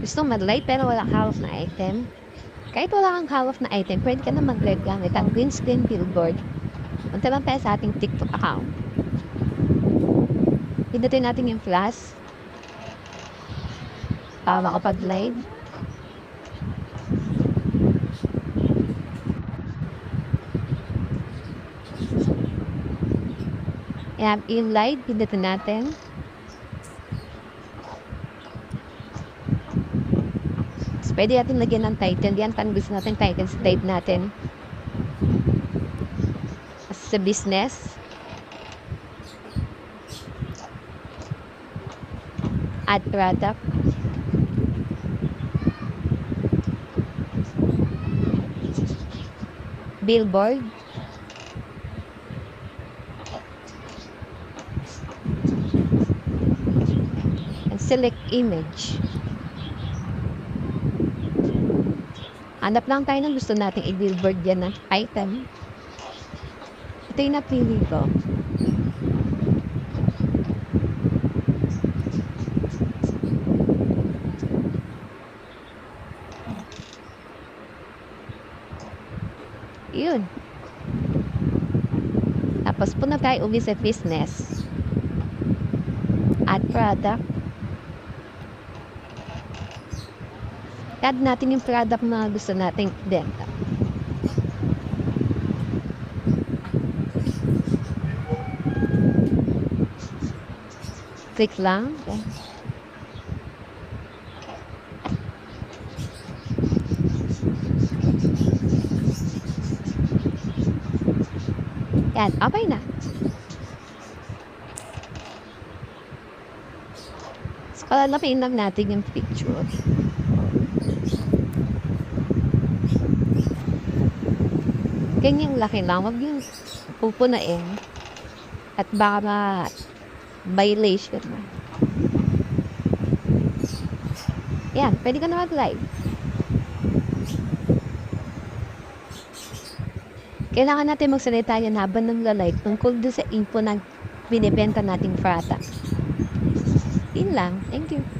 Gusto mag-live pero wala hawak na item. Kahit wala kang hawak na item, pwede ka na mag-live gamit ang green screen billboard. Punta lang tayo sa ating TikTok account. Pindutin natin yung flash. Para makapag-live. Ayan, in-live, pindutin natin. Pwede natin lagyan ng title. Yan, paano gusto natin title sa live natin. Sa business. Add product. Billboard. And select image. Hanap lang tayo ng gusto nating i-billboard yan na item. Ito yung napili ko. Yun. Tapos punta tayo uwi sa business. Add product. Add natin yung product na gusto nating benta. Click lang. Okay. Yan, okay na. So, kalalapin lang natin yung picture. Ganyang laki lang. Huwag yung pupunain. At baka ma violation na. Yan, pwede ka na mag-live. Kailangan natin magsalita yan habang nang live tungkol doon sa info na binibenta nating product. Yun lang. Thank you.